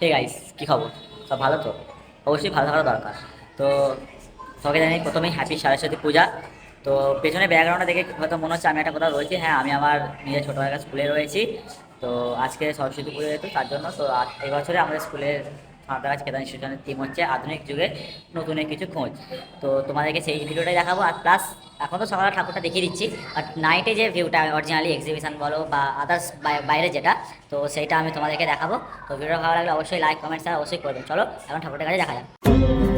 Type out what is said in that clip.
Hey guys কী খবর? সব ভালো তো? অবশ্যই ভালো থাকা দরকার। তো সবাইকে জানি প্রথমেই হ্যাপি সরস্বতী পূজা। তো পেছনে ব্যাকগ্রাউন্ডে দেখে হয়তো মনে হচ্ছে আমি একটা কথা রয়েছি। হ্যাঁ আমি আমার নিজের ছোটোবেলাকার স্কুলে রয়েছি। তো আজকে সরস্বতী পুজো যেহেতু, তার জন্য তো এবছরে আমাদের স্কুলের সাঁতারাজ কেদার ইনস্টিটিউশনের থিম হচ্ছে, আধুনিক যুগে নতুন কিছু খোঁজ। তো তোমাদেরকে সেই ভিডিওটাই দেখাবো, আর প্লাস এখন তো সকালে ঠাকুরটা দেখিয়ে দিচ্ছি বাট নাইটে যে ভিউটা অরিজিনালি এক্সিবিশন বলো বা আদার্স বাইরে যেটা, তো সেইটা আমি তোমাদেরকে দেখাবো। তো ভিডিওটা ভালো লাগলে অবশ্যই লাইক কমেন্টস অবশ্যই করবেন। চলো, এখন ঠাকুরটার কাছে দেখা যাক।